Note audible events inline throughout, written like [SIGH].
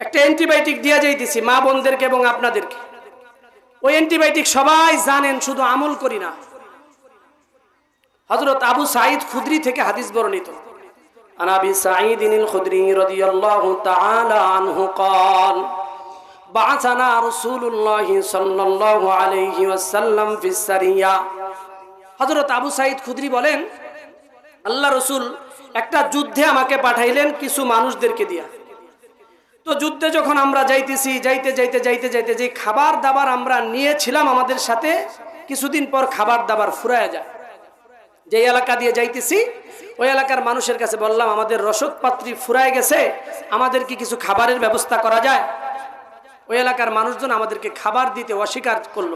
একটা অ্যান্টিবায়োটিক দিয়া যাইতেছি মা বোনদেরকে এবং আপনাদেরকে ওই অ্যান্টিবায়োটিক সবাই জানেন শুধু আমল করি না হজরত আবু সাইদ খুদরি থেকে হাদিস বর্ণিত عن ابي سعيد الخدري رضي الله تعالى عنه قال بعثنا رسول الله صلى الله عليه وسلم في السريه হযরত আবু সাইদ খুদরি বলেন আল্লাহ রসুল একটা যুদ্ধে আমাকে পাঠাইলেন কিছু মানুষদেরকে দিয়া তো যুদ্ধে যখন আমরা যাইতেছি, যাইতে যাইতে যাইতে যাইতে যে খাবার দাবার আমরা নিয়েছিলাম আমাদের সাথে, কিছুদিন পর খাবার দাবার ফুরায় যায়। যে এলাকা দিয়ে যাইতেছি, ওই এলাকার মানুষের কাছে বললাম, আমাদের রসদ পাত্রী ফুরায় গেছে, আমাদের কি কিছু খাবারের ব্যবস্থা করা যায়? ওই এলাকার মানুষজন আমাদেরকে খাবার দিতে অস্বীকার করল।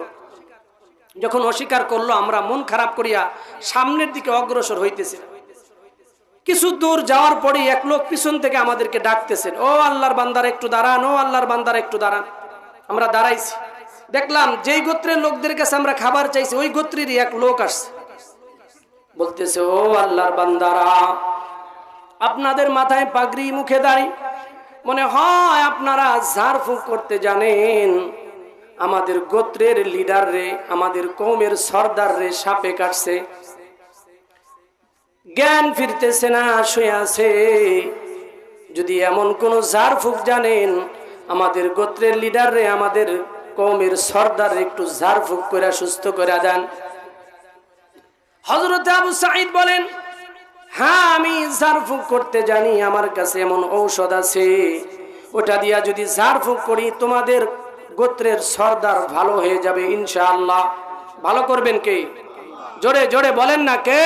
যখন অস্বীকার করল, আমরা মন খারাপ করিয়া সামনের দিকে অগ্রসর হইতেছি কিছু দূর যাওয়ার পরেই এক লোক পিছন থেকে আমাদেরকে ডাকতেছেন, ও আল্লাহর বান্দার, একটু দাঁড়ান, ও আল্লাহর বান্দার, একটু দাঁড়ান। আমরা দাঁড়াইছি। দেখলাম যেই গোত্রের লোকদের কাছে আমরা খাবার চাইছি, ওই গোত্রেরই এক লোক আসছে। বলতেছে, ও আল্লাহর বান্দারা, আপনাদের মাথায় পাগড়ি মুখে দাঁড়ি। মনে হয় আপনারা ঝাড়ফুঁক করতে জানেন, আমাদের গোত্রের লিডার রে আমাদের কৌমের সর্দার রে সাপে কাটছে। জ্ঞান ফিরতেছে না, শুয়ে আছে। যদি এমন কোন ঝাড়ফুঁক জানেন, আমাদের গোত্রের লিডার রে আমাদের কৌমের সর্দার একটু ঝাড়ফুঁক করে, সুস্থ করে দেন। হজরত আবু সাইদ বলেন হ্যাঁ আমি ঝাড়ফুঁক করতে জানি, আমার কাছে এমন ঔষধ আছে। ওটা দিয়া যদি ঝাড়ফুঁক করি, তোমাদের গোত্রের সর্দার ভালো হয়ে যাবে ইনশাআল্লাহ। ভালো করবেন কে? জোরে জোরে বলেন না কে?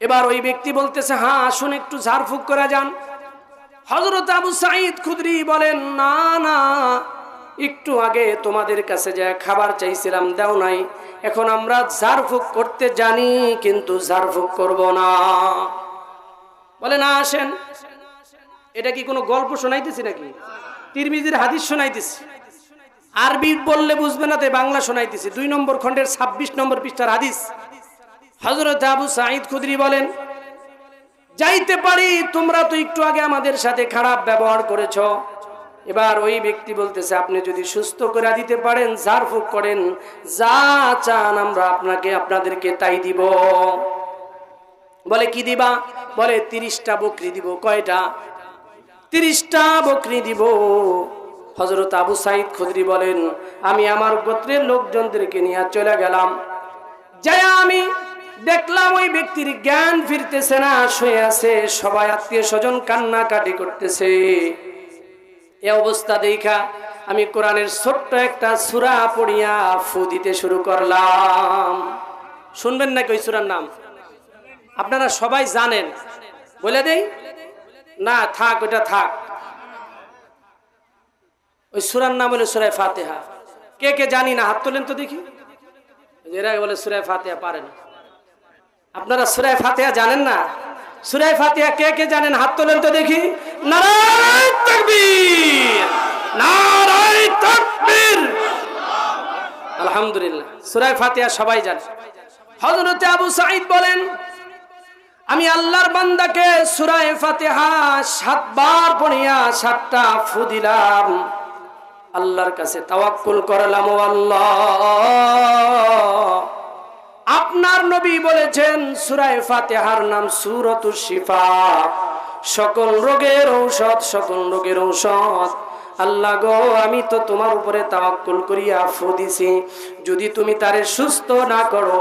এবার ওই ব্যক্তি বলতেছে হ্যাঁ আসুন একটু ঝাড়ফুঁক করে যান। হজরত আবু সাঈদ খুদরি বলেন, না না, একটু আগে তোমাদের কাছে যা খাবার চাইছিলাম, দাও নাই। এখন আমরা ঝাড়ফুঁক করতে জানি, কিন্তু ঝাড়ফুঁক করব না। বলে, না, আসেন। এটা কি কোনো গল্প শোনাইতেছি নাকি? তিরমিজির হাদিস শোনাইতেছি। আরবি বললে বুঝবে না, তাই বাংলা শোনাইতেছি। দুই নম্বর খণ্ডের ছাব্বিশ নম্বর পৃষ্ঠার হাদিস। হজরত আবু সাঈদ খুদরি বলেন, যাইতে পারি, তোমরা তো একটু আগে আমাদের সাথে খারাপ ব্যবহার করেছ। এবার ওই ব্যক্তি বলতেছে, আপনি যদি সুস্থ করে দিতে পারেন, ঝাড়ফুঁক করেন, যা চান আমরা আপনাকে, আপনাদেরকে তাই দিব। বলে, কি দিবা? বলে, তিরিশটা বকরি দিব। কয়টা? তিরিশটা বকরি দিব। হজরত আবু সাইদ খুদরি বলেন, আমি আমার গোত্রের লোকজনদেরকে নিয়ে চলে গেলাম। যাই আমি দেখলাম ওই ব্যক্তির জ্ঞান ফিরতেছে না, শুয়ে আছে। সবাই আত্মীয় স্বজন কান্নাকাটি করতেছে। এ অবস্থা দেখা আমি কোরআনের ছোট্ট একটা সুরা পড়িয়া ফু দিতে শুরু করলাম। শুনবেন নাকি ওই সুরার নাম? আপনারা সবাই জানেন। বলে দেই? না, থাক, ওটা থাক। ওই সুরার নাম হলো সুরায় ফাতেহা। কে কে জানি না, হাত তোলেন তো দেখি। এরা বলে সুরায় ফাতেহা পারেন। আপনারা সুরায় ফাতেহা জানেন না? সুরায় ফাতেহা কে কে জানেন? হাত তোলেন তো দেখি। নারায় তাকবীর! নারায় তাকবীর! আলহামদুলিল্লাহ। সুরায় ফাতেহা সবাই জানে। হযরতে আবু সাঈদ বলেন, আমি আল্লাহর বান্দাকে সুরায় ফাতেহা সাতবার পড়িয়া সাতটা ফু দিলাম। আল্লাহর কাছে তাওয়াক্কুল করলাম ও আল্লাহ। আপনার নবী বলেছেন সুরায় ফাতেহার নাম সুরতুর শিফা। সকল রোগের ঔষধ সকল রোগের ঔষধ। আল্লাহ গো, আমি তো তোমার উপরে তাওয়াক্কুল করিয়া ফু দিছি। যদি তুমি তারে সুস্থ না করো,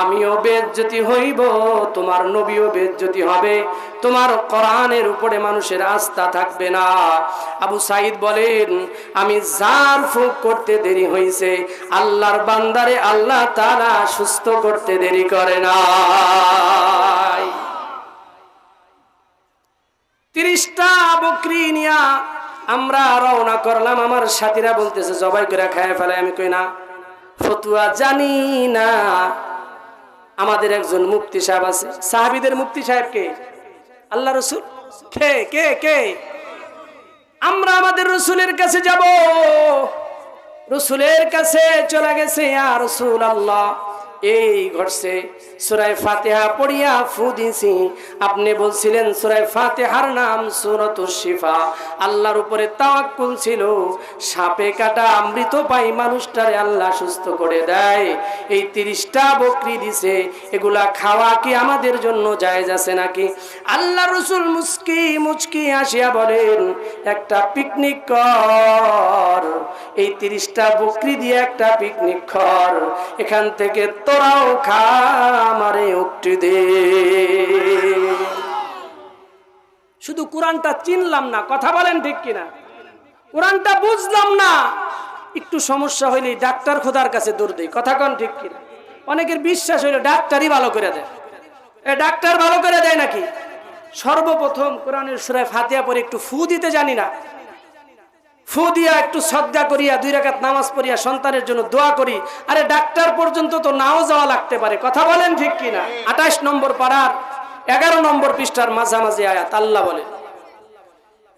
আমিও বেজ্জতি হইব, তোমার নবীও বেজ্জতি হবে। তোমার কোরআনের উপরে মানুষের আস্থা থাকবে না। আবু সাইদ বলেন, আমি জার ফুক করতে দেরি হইছে। আল্লাহর বান্দারে আল্লাহ তারা সুস্থ করতে দেরি করে না তিরিশটা বকরি নিয়া আমরা রওনা করলাম, আমার সাথীরা বলতেছে, জবাই করে খায় ফেলে। আমি কই না, ফতুয়া জানি না। আমাদের একজন মুফতি সাহেব আছে। সাহাবিদের মুফতি সাহেব কে? আল্লাহ রসুল। কে কে কে? আমরা আমাদের রসুলের কাছে যাব। রসুলের কাছে চলে গেছে আর রসুল আল্লাহ এই ঘটছে। সুরায় ফাতেহা পড়িয়া ফু দিছি আপনি বলছিলেন, সুরায় ফাতেহার নাম সুরতুর শিফা। আল্লাহর উপরে তাওয়াক্কুল ছিল। সাপে কাটা অমৃত পাই মানুষটারে আল্লাহ সুস্থ করে দেয়। এই তিরিশটা বকরি দিছে। এগুলা খাওয়া কি আমাদের জন্য জায়েজ আছে নাকি? আল্লাহ রসুল মুস্কি মুচকি আসিয়া বলেন, একটা পিকনিক কর। এই তিরিশটা বকরি দিয়ে একটা পিকনিক কর। এখান থেকে তোরাও খা আমারে উক্তি দে। শুধু কোরআনটা চিনলাম না, কথা বলেন ঠিক কিনা? কোরআনটা বুঝলাম না। একটু সমস্যা হইলে ডাক্তার খোদার কাছে দৌড় দেই, কথা কন ঠিক কিনা? অনেকের বিশ্বাস হইলে ডাক্তারই ভালো করে দেয়। এ ডাক্তার ভালো করে দেয় নাকি? সর্বপ্রথম কোরআনের সুরায় ফাতিয়া পরে একটু ফু দিতে জানি না। ফু দিয়া একটু সজ্জা করিয়া দুই রাকাত নামাজ পড়িয়া সন্তানের জন্য দোয়া করি আরে ডাক্তার পর্যন্ত তো নাও যাওয়া লাগতে পারে কথা বলেন ঠিক কিনা আঠাশ নম্বর পাড়ার এগারো নম্বর পৃষ্ঠার মাঝামাঝি আয়াত আল্লাহ বলে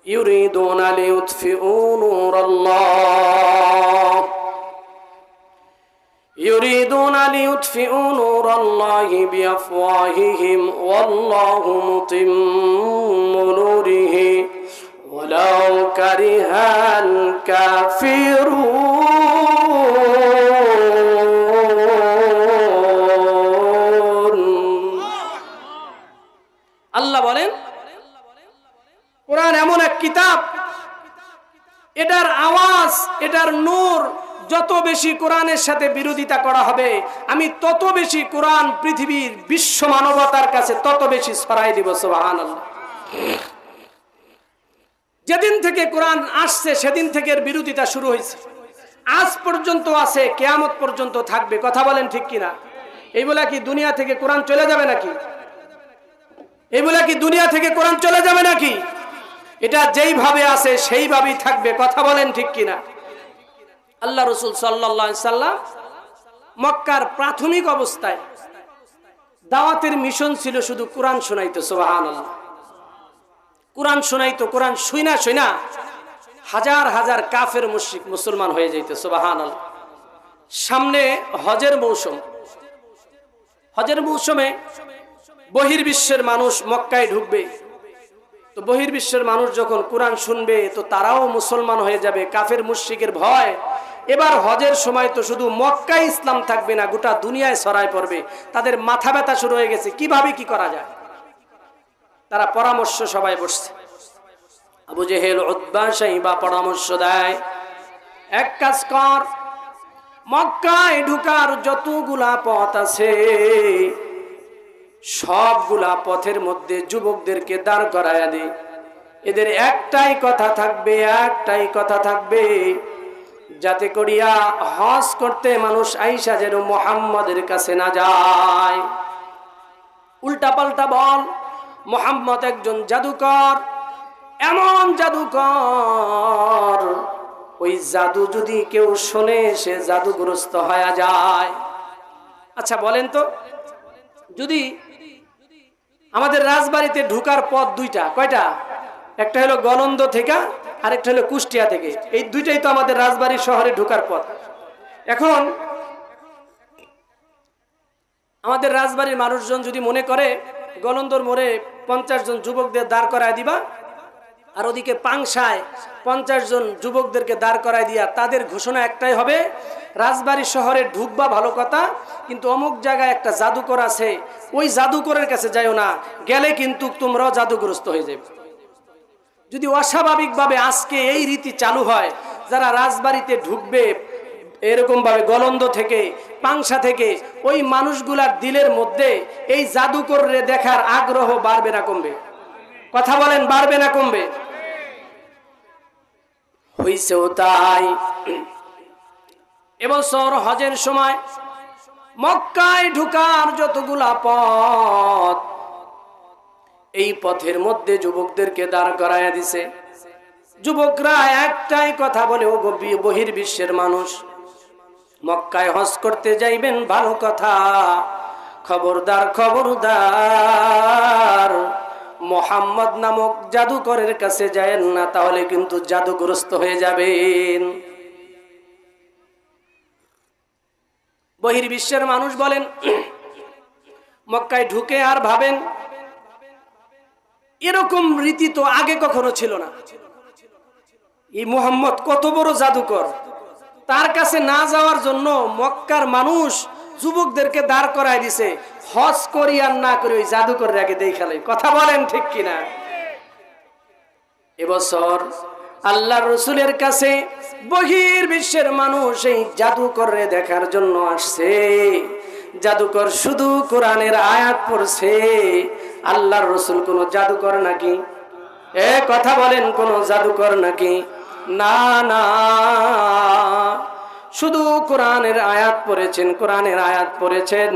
يريدون ليطفئوا نور الله يريدون ليطفئوا نور الله بأفواههم والله متم نوره ولو كره الكافرون আল্লাহ বলেন কোরআন এমন এক কিতাব এটার আওয়াজ এটার নূর যত বেশি কোরআনের সাথে বিরোধিতা করা হবে আমি তত বেশি কোরআন পৃথিবীর বিশ্ব মানবতার কাছে তত বেশি ছড়াই দিব সোহান যেদিন থেকে কোরআন আসছে, সেদিন থেকে এর বিরোধিতা শুরু হয়েছে। আজ পর্যন্ত আছে, কেয়ামত পর্যন্ত থাকবে। কথা বলেন ঠিক কিনা? এই বলে কি দুনিয়া থেকে কোরআন চলে যাবে নাকি? এই বলে কি দুনিয়া থেকে কোরআন চলে যাবে নাকি? এটা যেইভাবে আছে, সেইভাবেই থাকবে। কথা বলেন ঠিক কিনা? আল্লাহ রসুল সাল্লা সাল্লাম মক্কার প্রাথমিক অবস্থায় দাওয়াতের মিশন ছিল শুধু কোরআন শোনাইতো সোহান আল্লাহ কোরআন শোনাই তো কোরআন শুইনা শুইনা হাজার হাজার কাফের মুশিক মুসলমান হয়ে যাইতো সোবাহান সামনে হজের মৌসুম। হজের মৌসুমে বহির্বিশ্বের মানুষ মক্কায় ঢুকবে। তো বহির্বিশ্বের মানুষ যখন কোরআন শুনবে, তো তারাও মুসলমান হয়ে যাবে, কাফের মুশ্রিকের ভয়। এবার হজের সময় তো শুধু মক্কায় ইসলাম থাকবে না, গোটা দুনিয়ায় ছড়ায় পড়বে। তাদের মাথা ব্যথা শুরু হয়ে গেছে। কীভাবে কি করা যায়? তারা পরামর্শ সবাই বসছে। আবু জেহেল উদ্বাসাই বা পরামর্শ দেয়, এক কাজ কর, মক্কায় ঢুকার যতগুলা পথ আছে, সবগুলা পথের মধ্যে যুবকদেরকে দাঁড় করায় দে। এদের একটাই কথা থাকবে, একটাই কথা থাকবে, যাতে করিয়া হজ করতে মানুষ আইসা যেন মোহাম্মদের কাছে না যায়। উল্টা পাল্টা বল মোহাম্মদ একজন জাদুকর, এমন জাদুকর, ওই জাদু যদি কেউ শোনে, সে জাদুগ্রস্ত হয়ে যায়। আচ্ছা বলেন তো, যদি আমাদের রাজবাড়িতে ঢুকার পথ দুইটা, কয়টা? একটা হলো গলন্দ থেকে আর একটা হলো কুষ্টিয়া থেকে। এই দুইটাই তো আমাদের রাজবাড়ি শহরে ঢুকার পথ। এখন আমাদের রাজবাড়ির মানুষজন যদি মনে করে গলন্দর মোড়ে পঞ্চাশ জন যুবকদের দাঁড় করায় দিবা। আর ওদিকে পাংশায় পঞ্চাশ জন যুবকদেরকে দাঁড় করায় দিয়া তাদের ঘোষণা একটাই হবে, রাজবাড়ি শহরে ঢুকবা ভালো কথা, কিন্তু অমুক জায়গায় একটা জাদুকর আছে, ওই জাদুকরের কাছে যাইও না, গেলে কিন্তু তোমরাও জাদুগ্রস্ত হয়ে যাবে। যদি অস্বাভাবিকভাবে আজকে এই রীতি চালু হয়, যারা রাজবাড়িতে ঢুকবে এরকম ভাবে গলন্দ থেকে পাংসা থেকে ওই মানুষগুলার দিলের মধ্যে এই জাদুকররে দেখার আগ্রহ বাড়বে না কমবে। কথা বলেন, বাড়বে না কমবে? হইছেও তাই। এবছর হজের সময় মক্কায় ঢুকার যতগুলা পথ, এই পথের মধ্যে যুবকদেরকে দাঁড় করাইয়া দিছে। যুবকরা একটাই কথা বলে ও বহির্বিশ্বের মানুষ মক্কায় হজ করতে যাইবেন, ভালো কথা। খবরদার খবরদার। মোহাম্মদ নামক জাদুকরের কাছে যায়েন না, তাহলে কিন্তু জাদুগ্রস্ত হয়ে যাবেন। বহির্বিশ্বের মানুষ বলেন, মক্কায় ঢুকে আর ভাবেন, এরকম রীতি তো আগে কখনো ছিল না। এই মোহাম্মদ কত বড় জাদুকর। তার কাছে না যাওয়ার জন্য মক্কার মানুষ যুবকদেরকে দাঁড় করায় দিছে, হজ করি আর না করি ওই জাদুকর আগে দেখালে কথা বলেন ঠিক কিনা? এবছর আল্লাহ রসুলের কাছে বহির বিশ্বের মানুষ এই জাদুকরে দেখার জন্য আসছে। জাদুকর শুধু কোরআনের আয়াত পড়ছে। আল্লাহর রসুল কোন জাদুকর নাকি? এ, কথা বলেন, কোন জাদুকর নাকি? না না। শুধু কোরআনের আয়াত পড়েছেন কোরআনের আয়াত পড়েছেন।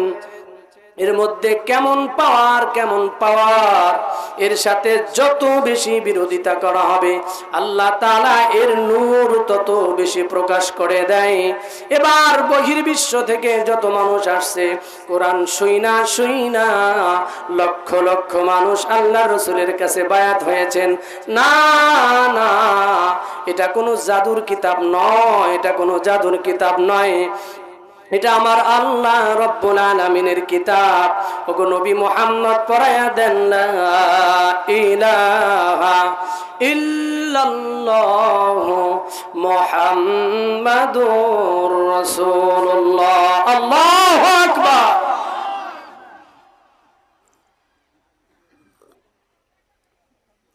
এর মধ্যে কেমন পাওয়ার কেমন পাওয়ার? এর সাথে যত বেশি বিরোধিতা করা হবে, আল্লাহ তালা এর নূর তত বেশি প্রকাশ করে দেয়। এবার বহির্বিশ্ব থেকে যত মানুষ আসছে, কোরআন শুইনা শুইনা লক্ষ লক্ষ মানুষ আল্লাহ রসুলের কাছে বায়াত হয়েছেন। না না, এটা কোনো জাদুর কিতাব নয়, এটা কোনো জাদুর কিতাব নয়। এটা আমার আল্লাহ রব্বুল আলামিনের কিতাব। ওগো নবী মুহাম্মদ পড়ায়া দেন ইলাহা ইল্লাল্লাহ মুহাম্মাদুর রাসূলুল্লাহ। আল্লাহু আকবার।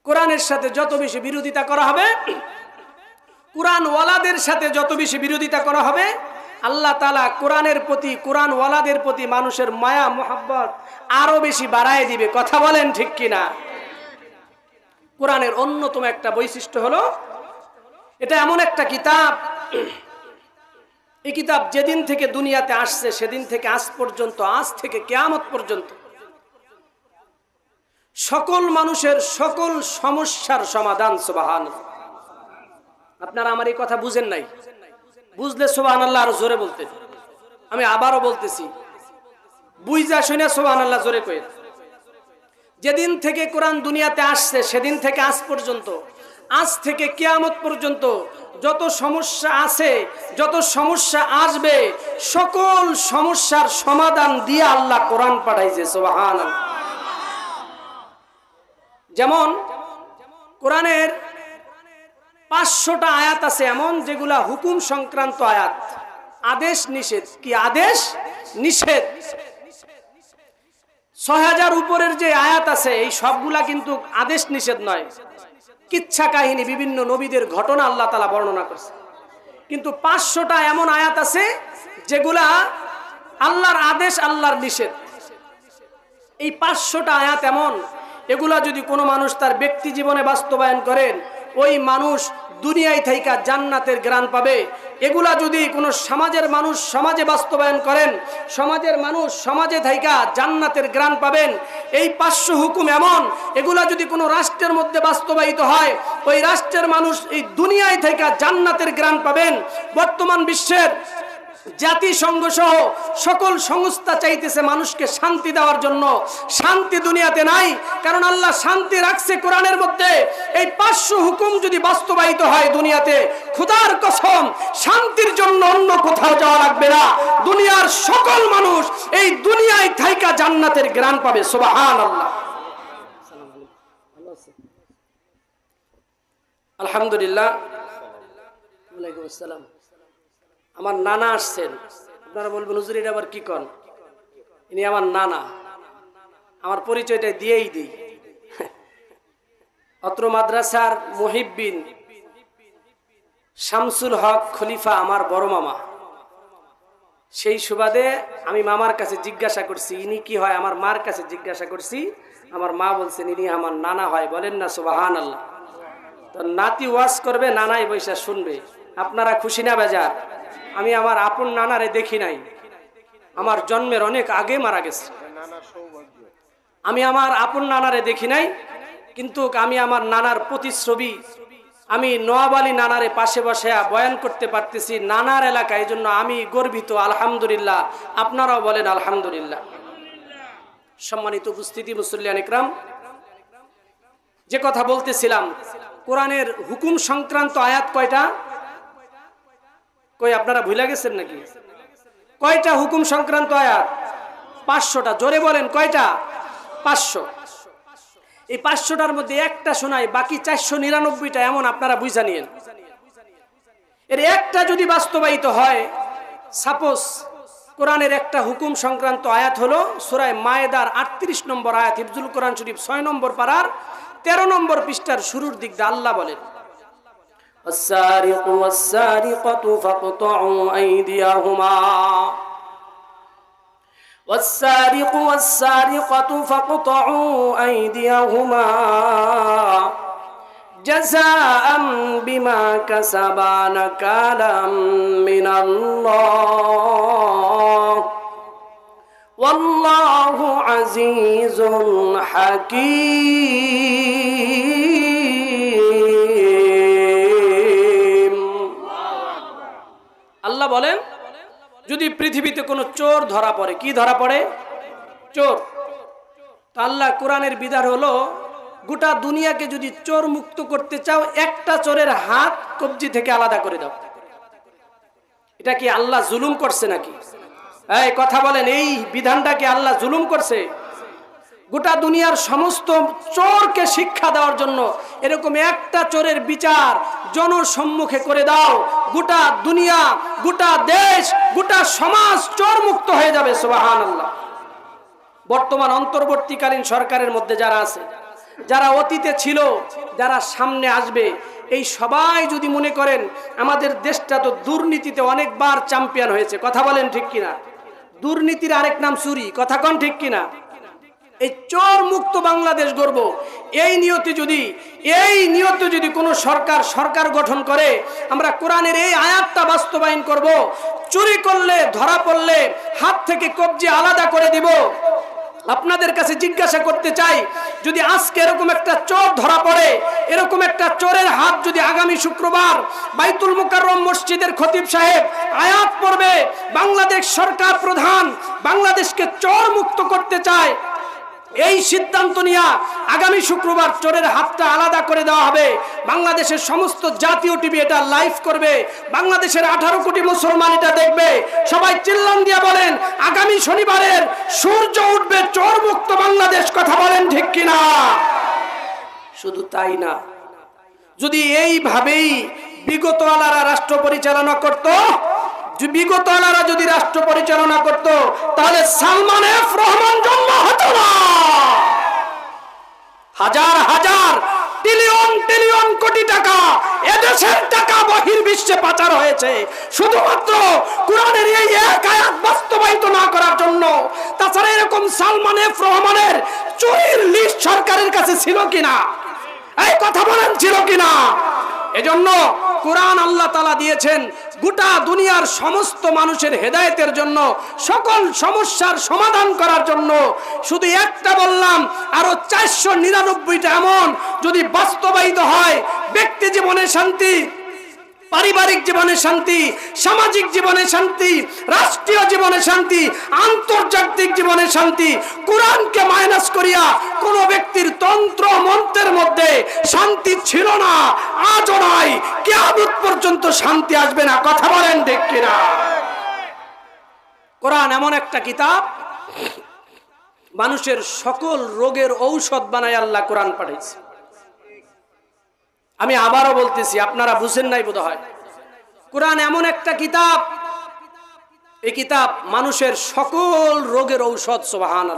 কোরআনের সাথে যত বেশি বিরোধিতা করা হবে কোরআন ওয়ালাদের সাথে যত বেশি বিরোধিতা করা হবে আল্লাহ তালা কোরআনের প্রতি কোরআন ওয়ালাদের প্রতি মানুষের মায়া, মোহাব্বত আরও বেশি বাড়ায় দিবে। কথা বলেন ঠিক কিনা? কোরআনের অন্যতম একটা বৈশিষ্ট্য হলো, এটা এমন একটা কিতাব। এই কিতাব যেদিন থেকে দুনিয়াতে আসছে, সেদিন থেকে আজ পর্যন্ত, আজ থেকে কেয়ামত পর্যন্ত সকল মানুষের সকল সমস্যার সমাধান সুবাহান আপনারা আমার এই কথা বুঝেন নাই? বুঝলে সোবাহান আল্লাহ আরও জোরে বলতে। আমি আবারও বলতেছি, বুঝা শুনে সোবাহান আল্লাহ জোরে কয়ে। যেদিন থেকে কোরআন দুনিয়াতে আসছে, সেদিন থেকে আজ পর্যন্ত, আজ থেকে কেয়ামত পর্যন্ত যত সমস্যা আছে, যত সমস্যা আসবে, সকল সমস্যার সমাধান দিয়ে আল্লাহ কোরআন পাঠাইছে সোবাহান যেমন কোরআনের পাঁচশোটা আয়াত আছে এমন যেগুলা হুকুম সংক্রান্ত আয়াত। আদেশ নিষেধ। কি আদেশ? নিষেধ। ছয় হাজার উপরের যে আয়াত আছে, এই সবগুলা কিন্তু আদেশ নিষেধ নয়। কিচ্ছা কাহিনী, বিভিন্ন নবীদের ঘটনা আল্লাহ তালা বর্ণনা করছে। কিন্তু পাঁচশোটা এমন আয়াত আছে যেগুলা আল্লাহর আদেশ, আল্লাহর নিষেধ। এই পাঁচশোটা আয়াত এমন, এগুলা যদি কোনো মানুষ তার ব্যক্তি জীবনে বাস্তবায়ন করেন ওই মানুষ দুনিয়ায় থাইকা জান্নাতের গ্রাণ পাবে। এগুলা যদি কোনো সমাজের মানুষ সমাজে বাস্তবায়ন করেন, সমাজের মানুষ সমাজে থাইকা জান্নাতের গ্রাণ পাবেন। এই পাঁচশো হুকুম এমন, এগুলা যদি কোনো রাষ্ট্রের মধ্যে বাস্তবায়িত হয়, ওই রাষ্ট্রের মানুষ এই দুনিয়ায় থাইকা জান্নাতের গ্রাণ পাবেন। বর্তমান বিশ্বের জাতিসংঘ সহ সকল সংস্থা চাইতেছে মানুষকে শান্তি দেওয়ার জন্য। শান্তি দুনিয়াতে নাই, কারণ আল্লাহ শান্তি রাখছে কোরআনের মধ্যে। এই পাঁচশো হুকুম যদি বাস্তবায়িত হয় দুনিয়াতে, খুদার কসম, শান্তির জন্য অন্য কোথাও যাওয়া লাগবে না। দুনিয়ার সকল মানুষ এই দুনিয়ায় থাইকা জান্নাতের গ্রাণ পাবে সোবাহান আল্লাহ আলহামদুলিল্লাহ। ওয়ালাইকুম আসসালাম। আমার নানা আসছেন। আপনারা বলবেন, হুজুর, এটা আবার কি কন? ইনি আমার নানা। আমার পরিচয়টা দিয়েই দিই। [LAUGHS] অত্র মাদ্রাসার মহিবিন শামসুল হক খলিফা আমার বড় মামা। সেই সুবাদে আমি মামার কাছে জিজ্ঞাসা করছি, ইনি কি হয়? আমার মার কাছে জিজ্ঞাসা করছি, আমার মা বলছেন, ইনি আমার নানা হয়। বলেন না সুবাহান আল্লাহ তো নাতি ওয়াজ করবে, নানাই বৈশা শুনবে। আপনারা খুশি না, বেজার? আমি আমার আপন নানারে দেখি নাই। আমার জন্মের অনেক আগে মারা গেছে। আমি আমার আপন নানারে দেখি নাই, কিন্তু আমি আমার নানার প্রতিচ্ছবি আমি নোয়াব আলী নানারে পাশে বসে বয়ান করতে পারতেছি, নানার এলাকায়। জন্য আমি গর্বিত, আলহামদুলিল্লাহ। আপনারাও বলেন, আলহামদুলিল্লাহ। সম্মানিত উপস্থিতি মুসল্লিয়ান ইকরাম, যে কথা বলতেছিলাম, কোরআনের হুকুম সংক্রান্ত আয়াত কয়টা? কই, আপনারা ভুলে গেছেন নাকি? কয়টা হুকুম সংক্রান্ত আয়াত? পাঁচশোটা। জোরে বলেন, কয়টা? পাঁচশো। এই পাঁচশোটার মধ্যে একটা শোনায়, বাকি চারশো নিরানব্বইটা এমন আপনারা বুঝা নিয়েন। এর একটা যদি বাস্তবায়িত হয়, সাপোজ কোরআনের একটা হুকুম সংক্রান্ত আয়াত হলো সুরায় মায়েদার আটত্রিশ নম্বর আয়াত হিফজুল কোরআন শরীফ ছয় নম্বর পাড়ার তেরো নম্বর পৃষ্ঠার শুরুর দিক দিয়ে আল্লাহ বলেন। السارق والسارقة فاقطعوا أيديهما. والسارق والسارقة فاقطعوا أيديهما جزاء بما كسبا نكالا من الله. والله عزيز حكيم. আল্লাহ বলেন, যদি পৃথিবীতে কোনো চোর ধরা পড়ে, কি ধরা পড়ে? চোর। আল্লাহ কোরআনের বিধান হলো, গোটা দুনিয়াকে যদি চোর মুক্ত করতে চাও, একটা চোরের হাত কবজি থেকে আলাদা করে দাও। এটা কি আল্লাহ জুলুম করছে নাকি? এই, কথা বলেন, এই বিধানটা কি আল্লাহ জুলুম করছে? গোটা দুনিয়ার সমস্ত চোরকে শিক্ষা দেওয়ার জন্য এরকম একটা চোরের বিচার জনসম্মুখে করে দাও। গোটা দুনিয়া, গোটা দেশ, গোটা সমাজ চোর মুক্ত হয়ে যাবে সুবাহান আল্লাহ বর্তমান অন্তর্বর্তীকালীন সরকারের মধ্যে যারা আছে, যারা অতীতে ছিল, যারা সামনে আসবে, এই সবাই যদি মনে করেন, আমাদের দেশটা তো দুর্নীতিতে অনেকবার চ্যাম্পিয়ন হয়েছে, কথা বলেন ঠিক কিনা? দুর্নীতির আরেক নাম চুরি, কথা কন ঠিক কিনা? এই চোর মুক্ত বাংলাদেশ গড়ব। এই নিয়তে যদি, এই নিয়তে যদি কোনো সরকার সরকার গঠন করে, আমরা কোরআনের এই আয়াতটা বাস্তবায়ন করব। চুরি করলে, ধরা পড়লে, হাত থেকে কবজি আলাদা করে দিব। আপনাদের কাছে জিজ্ঞাসা করতে চাই, যদি আজকে এরকম একটা চোর ধরা পড়ে, এরকম একটা চোরের হাত যদি আগামী শুক্রবার বাইতুল মুকাররম মসজিদের খতিব সাহেব আয়াত পড়বে, বাংলাদেশ সরকার প্রধান বাংলাদেশকে চোর মুক্ত করতে চায় এই সিদ্ধান্ত নিয়ে আগামী শুক্রবার চোরের হাতটা আলাদা করে দেওয়া হবে। বাংলাদেশের সমস্ত জাতীয় টিভি এটা লাইভ করবে। বাংলাদেশের আঠারো কোটি মুসলমান এটা দেখবে। সবাই চিল্লান দিয়ে বলেন, আগামী শনিবারের সূর্য উঠবে চোর মুক্ত বাংলাদেশ, কথা বলেন ঠিক কিনা? শুধু তাই না, যদি এইভাবেই বিগত আলারা রাষ্ট্র পরিচালনা করত বিগত আলারা যদি রাষ্ট্র পরিচালনা করত, তাহলে সালমান এফ রহমান জন্ম হতো না। হাজার হাজার ট্রিলিয়ন ট্রিলিয়ন কোটি টাকা এদেশের টাকা বহির বিশ্বে পাচার হয়েছে। শুধুমাত্র কোরআনের এই এক আয়াত বাস্তবায়িত না করার জন্য, তাছাড়া এরকম সালমান এফ রহমানের চুরির লিস্ট সরকারের কাছে ছিল কিনা? এই কথা বলেন, ছিল কিনা? এজন্য কোরআন আল্লাহ তালা দিয়েছেন গোটা দুনিয়ার সমস্ত মানুষের হেদায়তের জন্য, সকল সমস্যার সমাধান করার জন্য, শুধু একটা বললাম, আরও চারশো নিরানব্বইটা এমন যদি বাস্তবায়িত হয়, ব্যক্তি জীবনে শান্তি পারিবারিক জীবনে শান্তি, সামাজিক জীবনে শান্তি, রাষ্ট্রীয় জীবনে শান্তি, আন্তর্জাতিক জীবনে শান্তি, কোরআনকে মাইনাস করিয়া কোন ব্যক্তির তন্ত্র মন্ত্রের মধ্যে শান্তি ছিল না, আজও নাই। কেয়ামত পর্যন্ত শান্তি আসবে না। কথা বলেন ঠিক কিনা? কোরআন এমন একটা কিতাব, মানুষের সকল রোগের ঔষধ বানায় আল্লাহ কোরআন পাঠাইছে। আমি আবারও বলতেছি, আপনারা বুঝেন নাই বোধ হয় কোরআন এমন একটা কিতাব, এই কিতাব মানুষের সকল রোগের ঔষধ সোবাহান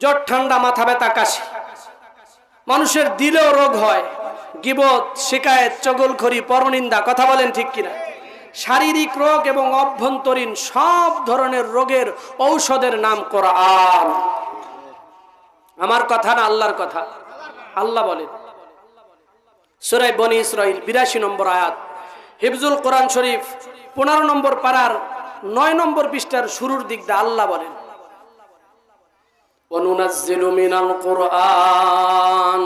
জ্বর, ঠান্ডা, মাথা ব্যথা, কাশি। মানুষের দিলেও রোগ হয়, গিবত, শিকায়ত, চগলখড়ি, পরনিন্দা, কথা বলেন ঠিক কিনা? শারীরিক রোগ এবং অভ্যন্তরীণ সব ধরনের রোগের ঔষধের নাম কোরআন। আমার কথা না আল্লাহর কথা? আল্লাহ বলেন। সুরাই বনি ইসরাহল বিরাশি নম্বর আয়াত। হিফজুল কোরআন শরীফ, পনেরো নম্বর পাড়ার নয় নম্বর পৃষ্ঠার শুরুর দিক দা আল্লাহ বলেন। وننزل من القرآن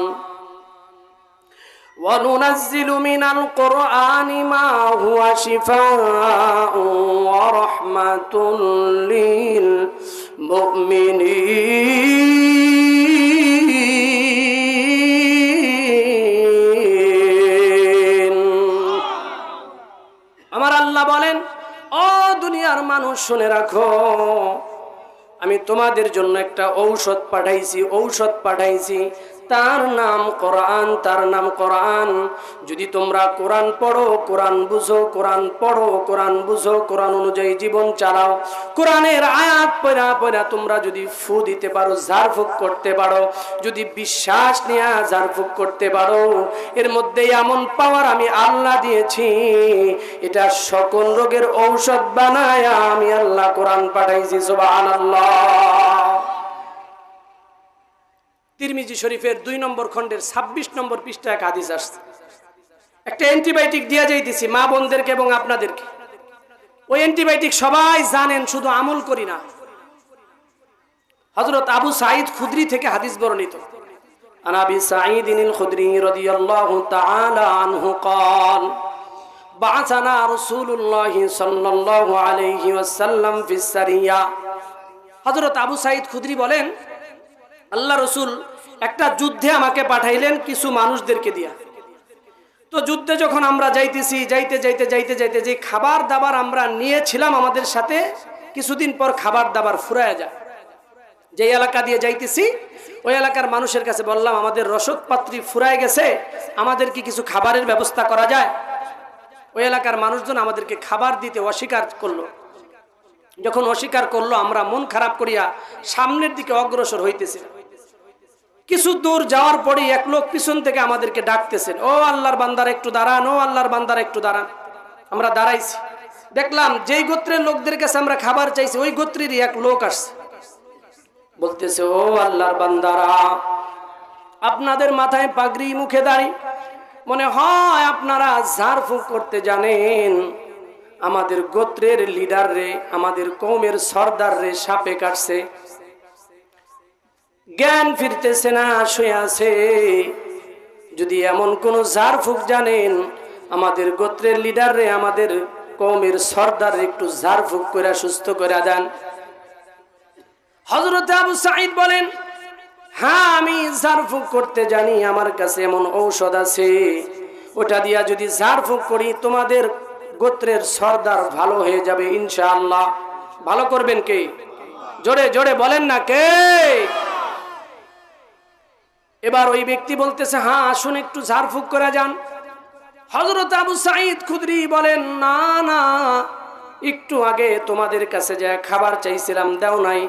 وننزل من القرآن ما هو شفاء ورحمة للمؤمنين বলেন ও দুনিয়ার মানুষ শুনে রাখো আমি তোমাদের জন্য একটা ঔষধ পাঠাইছি ঔষধ পাঠাইছি। তার নাম কোরআন, তার নাম কোরআন। যদি তোমরা কোরআন পড়ো, কোরআন বুঝো, কোরআন পড়ো, কোরআন বুঝো, কোরআন অনুযায়ী জীবন চালাও। কোরআনের আয়াত পড়া পড়া তোমরা যদি ফু দিতে পারো ঝাড়ফুঁক করতে পারো, যদি বিশ্বাস নিয়ে ঝাড়ফুঁক করতে পারো, এর মধ্যে এমন পাওয়ার আমি আল্লাহ দিয়েছি, এটা সকল রোগের ঔষধ বানায় আমি আল্লাহ কোরআন পাঠাইছি, সুবহানাল্লাহ। তিরমিজি শরীফের দুই নম্বর খণ্ডের ছাব্বিশ নম্বর পৃষ্ঠা এক হাদিস আসছে একটা অ্যান্টিবায়োটিক দিয়া যাইতেছি মা বোনদেরকে এবং আপনাদেরকে ওই অ্যান্টিবায়োটিক সবাই জানেন শুধু আমল করি না হজরত আবু সাইদ খুদরি থেকে হাদিস বর্ণিত عن ابي سعيد الخدري رضي الله تعالى عنه قال بعثنا رسول الله صلى الله عليه وسلم في السريه হযরত আবু সাইদ খুদরি বলেন আল্লাহ রসুল একটা যুদ্ধে আমাকে পাঠাইলেন কিছু মানুষদেরকে দিয়া। তো যুদ্ধে যখন আমরা যাইতেছি, যাইতে যাইতে যাইতে যাইতে যে খাবার দাবার আমরা নিয়েছিলাম আমাদের সাথে, কিছুদিন পর খাবার দাবার ফুরায় যায়। যে এলাকা দিয়ে যাইতেছি, ওই এলাকার মানুষের কাছে বললাম, আমাদের রসদ পাত্রী ফুরায় গেছে, আমাদের কি কিছু খাবারের ব্যবস্থা করা যায়? ওই এলাকার মানুষজন আমাদেরকে খাবার দিতে অস্বীকার করল। যখন অস্বীকার করল, আমরা মন খারাপ করিয়া সামনের দিকে অগ্রসর হইতেছি কিছু দূর যাওয়ার পরে এক লোক পিছন থেকে আমাদেরকে ডাকতেছেন, ও আল্লাহর বান্দার, একটু দাঁড়ান, ও আল্লাহর বান্দার, একটু দাঁড়ান। আমরা দাঁড়াইছি। দেখলাম যেই গোত্রের লোকদের কাছে আমরা খাবার চাইছি, ওই গোত্রেরই এক লোক আসছে। বলতেছে, ও আল্লাহর বান্দারা, আপনাদের মাথায় পাগড়ি, মুখে দাঁড়ি, মনে হয় আপনারা ঝাড়ফুঁক করতে জানেন, আমাদের গোত্রের লিডার রে আমাদের কৌমের সর্দার রে সাপে কাটছে। জ্ঞান ফিরতেছে না, শুয়ে আছে। যদি এমন কোন ঝাড়ফুঁক জানেন, আমাদের গোত্রের লিডার আমাদের কৌমের সর্দার একটু ঝাড়ফুঁক করে সুস্থ করে দেন। হজরত আবু সাইদ বলেন হ্যাঁ আমি ঝাড়ফুঁক করতে জানি, আমার কাছে এমন ঔষধ আছে। ওটা দিয়া যদি ঝাড়ফুঁক করি, তোমাদের গোত্রের সর্দার ভালো হয়ে যাবে ইনশাআল্লাহ। ভালো করবেন কে? জোরে জোরে বলেন না কে? এবার ওই ব্যক্তি বলতেছে হ্যাঁ আসুন একটু ঝাড়ফুঁক করে যান। হজরত আবু সাঈদ খুদরি বলেন, না না, একটু আগে তোমাদের কাছে যা খাবার চাইছিলাম, দাও নাই।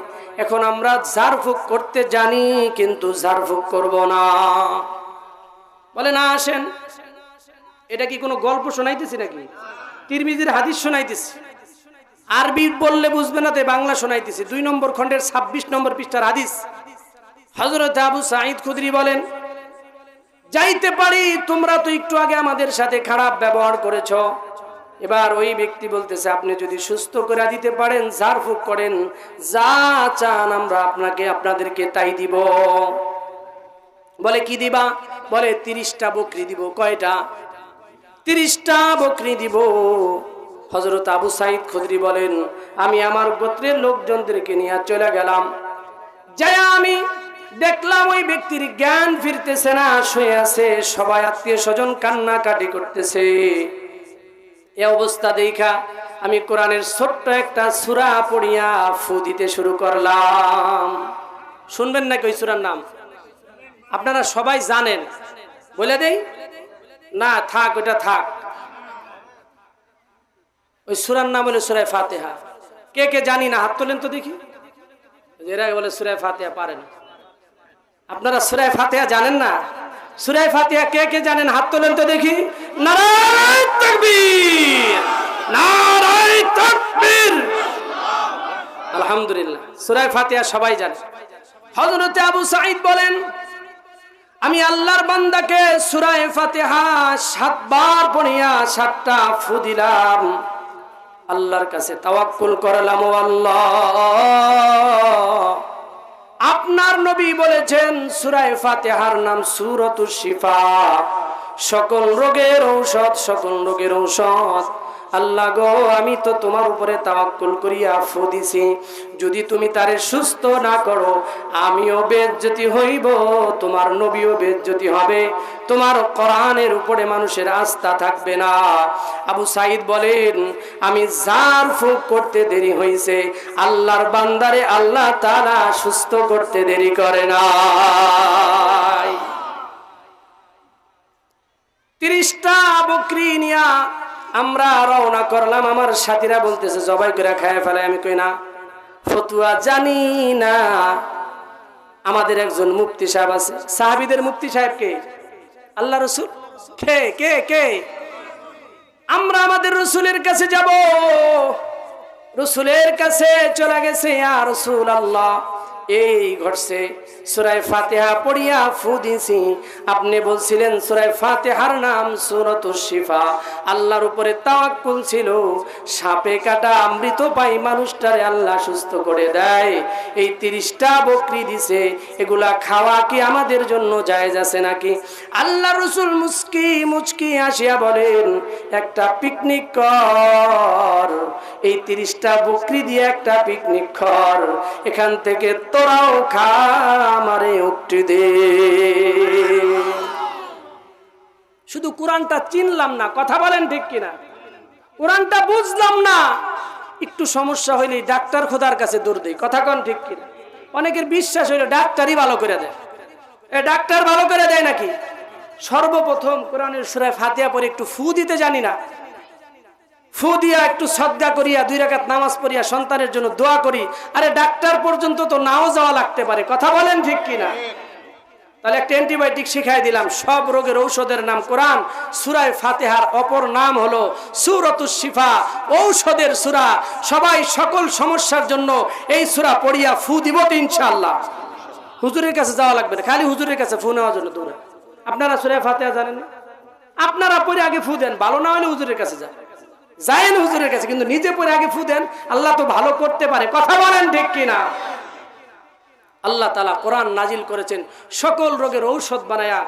এখন আমরা ঝাড়ফুঁক করতে জানি, কিন্তু ঝাড়ফুঁক করব না। বলে, না, আসেন। এটা কি কোনো গল্প শোনাইতেছি নাকি? তিরমিজির হাদিস শোনাইতেছি। আরবি বললে বুঝবে না, তাই বাংলা শোনাইতেছি। দুই নম্বর খণ্ডের ছাব্বিশ নম্বর পৃষ্ঠার হাদিস। হজরত আবু সাঈদ খুদরি বলেন, যাইতে পারি, তোমরা তো একটু আগে আমাদের সাথে খারাপ ব্যবহার করেছ। এবার ওই ব্যক্তি বলতেছে, আপনি যদি সুস্থ করে দিতে পারেন ঝাড়ফুঁক করেন, যা চান আমরা আপনাকে, আপনাদেরকে তাই দিব। বলে, কি দিবা? বলে, তিরিশটা বকরি দিব। কয়টা? তিরিশটা বকরি দিব। হজরত আবু সাইদ খুদরি বলেন, আমি আমার গোত্রের লোকজনদেরকে নিয়ে চলে গেলাম। যাই আমি দেখলাম ওই ব্যক্তির জ্ঞান ফিরতেছে না, শুয়ে আছে। সবাই আত্মীয় স্বজন কান্নাকাটি করতেছে। এ অবস্থা দেখা আমি কোরআনের ছোট্ট একটা সুরা পড়িয়া ফু দিতে শুরু করলাম। শুনবেন নাকি ওই সুরার নাম? আপনারা সবাই জানেন। বলে দেই? না, থাক ওটা থাক। ওই সুরার নাম হলো সুরায় ফাতেহা। কে কে জানি না, হাত তোলেন তো দেখি। এরা বলে সুরায় ফাতেহা পারে না আপনারা সুরায় ফাতেহা জানেন না? সুরায় ফাতেহা কে কে জানেন? হাত তোলেন তো দেখি। আলহামদুলিল্লাহ, সুরায় ফাতেহা সবাই জানে। হযরতে আবু সাঈদ বলেন, আমি আল্লাহর বান্দাকে সুরায় ফাতেহা সাতবার পড়িয়া সাতটা ফু দিলাম। আল্লাহর কাছে তাওয়াক্কুল করলাম, ও আল্লাহ। আপনার নবী বলেছেন সুরায় ফাতেহার নাম সুরতু শিফা। সকল রোগের ঔষধ সকল রোগের ঔষধ। আল্লাহ গো, আমি তো তোমার উপরে তাওয়াক্কুল করিয়া ফু দিছি। যদি তুমি তারে সুস্থ না করো, আমিও বেজ্জতি হইব, তোমার নবীও বেজ্জতি হবে। তোমার কোরআনের উপরে মানুষের আস্থা থাকবে না। আবু সাইদ বলেন, আমি জার ফুক করতে দেরি হইছে, আল্লাহর বান্দারে আল্লাহ তারা সুস্থ করতে দেরি করে না তিরিশটা বকরি নিয়া আমরা রওনা করলাম, আমার সাথীরা বলতেছে, জবাই করে খায় ফেলে। আমি কই, না, ফতুয়া জানি না। আমাদের একজন মুফতি সাহেব আছে। সাহাবিদের মুফতি সাহেব কে? আল্লাহ রসুল। কে কে কে? আমরা আমাদের রসুলের কাছে যাব। রসুলের কাছে চলে গেছে আর রসুল আল্লাহ এই ঘটছে। সুরায় ফাতেহা পড়িয়া ফু দিছি আপনি বলছিলেন, সুরায় ফাতেহার নাম সুরত শিফা। আল্লাহর উপরে তাওয়াক্কুল ছিল। সাপে কাটা অমৃত পাই মানুষটারে আল্লাহ সুস্থ করে দেয়। এই তিরিশটা বকরি দিছে। এগুলা খাওয়া কি আমাদের জন্য জায়েজ আছে নাকি? আল্লাহ রসুল মুস্কি মুচকি আসিয়া বলেন, একটা পিকনিক কর। এই তিরিশটা বকরি দিয়ে একটা পিকনিক কর। এখান থেকে তোরাও খা আমারে উক্তি দে। শুধু কোরআনটা চিনলাম না, কথা বলেন ঠিক কিনা? কোরআনটা বুঝলাম না। একটু সমস্যা হইলে ডাক্তার খোদার কাছে দৌড় দেই, কথা কন ঠিক কিনা? অনেকের বিশ্বাস হইলে ডাক্তারই ভালো করে দেয়। এ ডাক্তার ভালো করে দেয় নাকি? সর্বপ্রথম কোরআনের সুরায় ফাতিয়া পরে একটু ফু দিতে জানি না। ফু দিয়া একটু শ্রদ্ধা করিয়া দুই রাকাত নামাজ পড়িয়া সন্তানের জন্য দোয়া করি। আরে ডাক্তার পর্যন্ত তো নাও যাওয়া লাগতে পারে। কথা বলেন ঠিক কিনা? তাহলে একটা অ্যান্টিবায়োটিক শিখাই দিলাম। সব রোগের ঔষধের নাম কোরআন। সুরায় ফাতেহার অপর নাম হলো সুরতুস শিফা। ঔষধের সুরা। সবাই সকল সমস্যার জন্য এই সুরা পড়িয়া ফু দিব তো ইনশাআল্লাহ। হুজুরের কাছে যাওয়া লাগবে না। খালি হুজুরের কাছে ফু নেওয়ার জন্য দৌড়ে আপনারা সুরায় ফাতেহা জানেন না? আপনারা পরে আগে ফু দেন। ভালো না হলে হুজুরের কাছে যান। যায়েন হুজুরের কাছে, কিন্তু নিজে পরে আগে ফু দেন, আল্লাহ তো ভালো করতে পারে। কথা বলেন ঠিক কিনা? আল্লাহ তালা কোরআন নাজিল করেছেন, সকল রোগের ঔষধ বানায়া